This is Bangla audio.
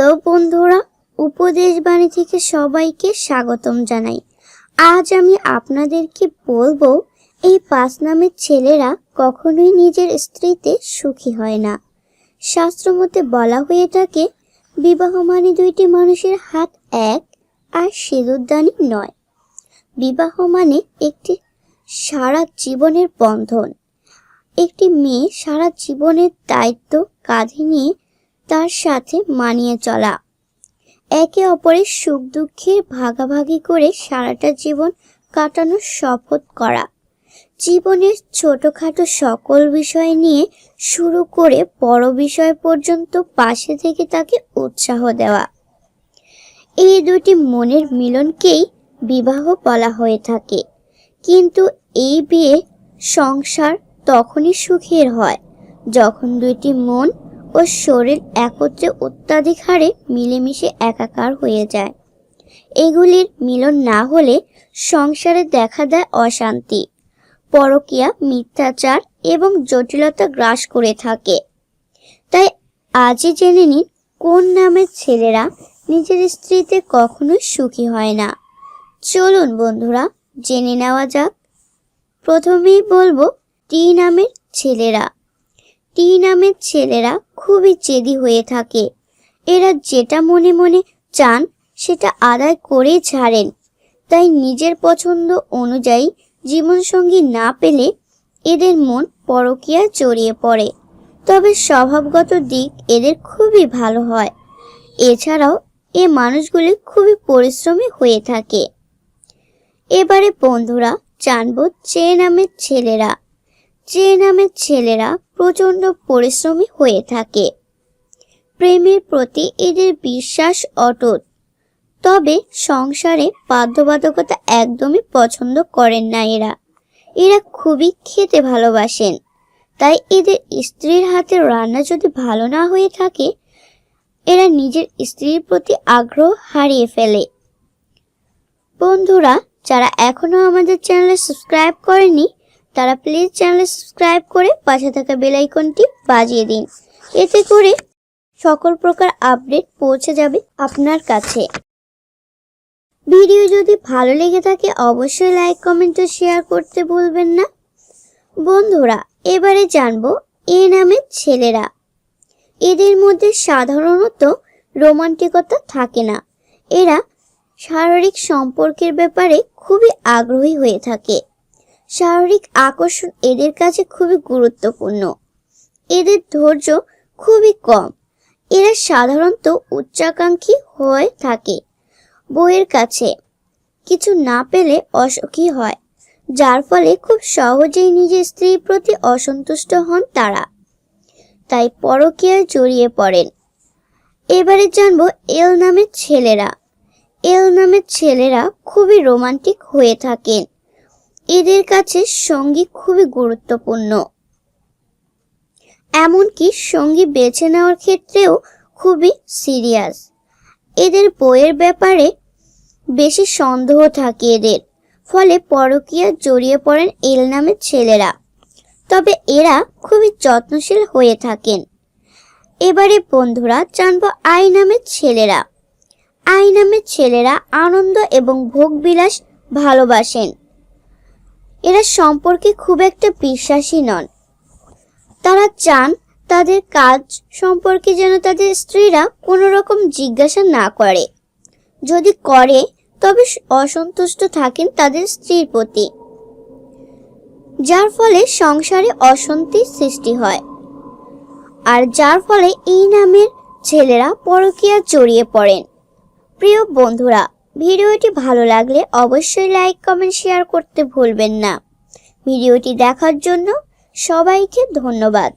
হ্যালো বন্ধুরা, উপদেশ বাণী থেকে সবাইকে স্বাগতম জানাই। আজ আমি আপনাদেরকে বলব, এই পাঁচ নামের ছেলেরা কখনোই নিজের স্ত্রীতে সুখী হয় না। শাস্ত্র মতে বলা হয়ে থাকে বিবাহ মানে দুইটি মানুষের হাত এক আর সিঁদুরদানি নয়। বিবাহ মানে একটি সারা জীবনের বন্ধন। একটি মেয়ে সারা জীবনের দায়িত্ব কাঁধে নিয়ে তার সাথে মানিয়ে চলা। একে অপরের সুখ দুঃখের ভাগাভাগি করে সারাটা জীবন কাটানোর শপথ করা। জীবনের ছোটখাটো সকল বিষয় নিয়ে শুরু করে বড় বিষয় পর্যন্ত পাশে থেকে তাকে উৎসাহ দেওয়া। এই দুটি মনের মিলনকেই বিবাহ বলা হয়ে থাকে। কিন্তু এই বিয়ে সংসার তখনই সুখের হয়, যখন দুইটি মন ও শরীর একত্রে অত্যাধিক হারে মিলেমিশে একাকার হয়ে যায়। এগুলির মিলন না হলে সংসারে দেখা দেয় অশান্তি, পরকীয়া, মিথ্যাচার এবং জটিলতা গ্রাস করে থাকে। তাই আজই জেনে নিন, কোন নামের ছেলেরা নিজের স্ত্রীতে কখনোই সুখী হয় না। চলুন বন্ধুরা, জেনে নেওয়া যাক। প্রথমেই বলব, টি নামের ছেলেরা। টি নামের ছেলেরা খুবই জেদি হয়ে থাকে। এরা যেটা মনে মনে চান, সেটা আদায় করেই ছাড়েন। তাই নিজের পছন্দ অনুযায়ী জীবনসঙ্গী না পেলে এদের মন পরকীয়ায় জড়িয়ে পড়ে। তবে স্বভাবগত দিক এদের খুবই ভালো হয়। এছাড়াও এ মানুষগুলি খুবই পরিশ্রমী হয়ে থাকে। এবারে বন্ধুরা, জানব চে নামের ছেলেরা। চে নামের ছেলেরা প্রচণ্ড পরিশ্রমী হয়ে থাকে। প্রেমের প্রতি এদের বিশ্বাস অটুট। তবে সংসারে বাধ্যবাধকতা একদমই পছন্দ করেন না এরা। এরা খুবই খেতে ভালোবাসেন। তাই এদের স্ত্রীর হাতে রান্না যদি ভালো না হয়ে থাকে, এরা নিজের স্ত্রীর প্রতি আগ্রহ হারিয়ে ফেলে। বন্ধুরা, যারা এখনও আমাদের চ্যানেলে সাবস্ক্রাইব করেনি তারা প্লিজ চ্যানেলে সাবস্ক্রাইব করে পাশে থাকা বেল আইকনটি বাজিয়ে দিন। এতে করে সকল প্রকার আপডেট পৌঁছে যাবে আপনার কাছে। ভিডিও যদি ভালো লেগে থাকে, অবশ্যই লাইক কমেন্ট ও শেয়ার করতে ভুলবেন না। বন্ধুরা, এবারে জানব এ নামের ছেলেরা। এদের মধ্যে সাধারণত রোমান্টিকতা থাকে না। এরা শারীরিক সম্পর্কের ব্যাপারে খুবই আগ্রহী হয়ে থাকে। শারীরিক আকর্ষণ এদের কাছে খুবই গুরুত্বপূর্ণ। এদের ধৈর্য খুবই কম। এরা সাধারণত উচ্চাকাঙ্ক্ষী হয়ে থাকে। বইয়ের কাছে কিছু না পেলে অসুখী হয়, যার ফলে খুব সহজেই নিজের স্ত্রীর প্রতি অসন্তুষ্ট হন তারা। তাই পরকীয়ায় জড়িয়ে পড়েন। এবারে জানব এল নামের ছেলেরা। এল নামের ছেলেরা খুবই রোমান্টিক হয়ে থাকেন। এদের কাছে সঙ্গী খুবই গুরুত্বপূর্ণ। এমনকি সঙ্গী বেছে নেওয়ার ক্ষেত্রেও খুবই সিরিয়াস। এদের বইয়ের ব্যাপারে বেশি সন্দেহ থাকে এদের, ফলে পরকীয়া জড়িয়ে পড়েন এল নামের ছেলেরা। তবে এরা খুবই যত্নশীল হয়ে থাকেন। এবারে বন্ধুরা, জানব আই নামের ছেলেরা। আই নামের ছেলেরা আনন্দ এবং ভোগবিলাস ভালোবাসেন। এরা সম্পর্কে খুব একটা বিশ্বাসী নন। তারা চান তাদের কাজ সম্পর্কে যেন তাদের স্ত্রীরা কোনো রকম জিজ্ঞাসা না করে। যদি করে, তবে অসন্তুষ্ট থাকেন তাদের স্ত্রীর প্রতি। যার ফলে সংসারে অশান্তির সৃষ্টি হয়। আর যার ফলে এই নামের ছেলেরা পরকীয়া জড়িয়ে পড়েন। প্রিয় বন্ধুরা ভিডিওটি ভালো লাগলে অবশ্যই লাইক, কমেন্ট, শেয়ার করতে ভুলবেন না। ভিডিওটি দেখার জন্য সবাইকে ধন্যবাদ।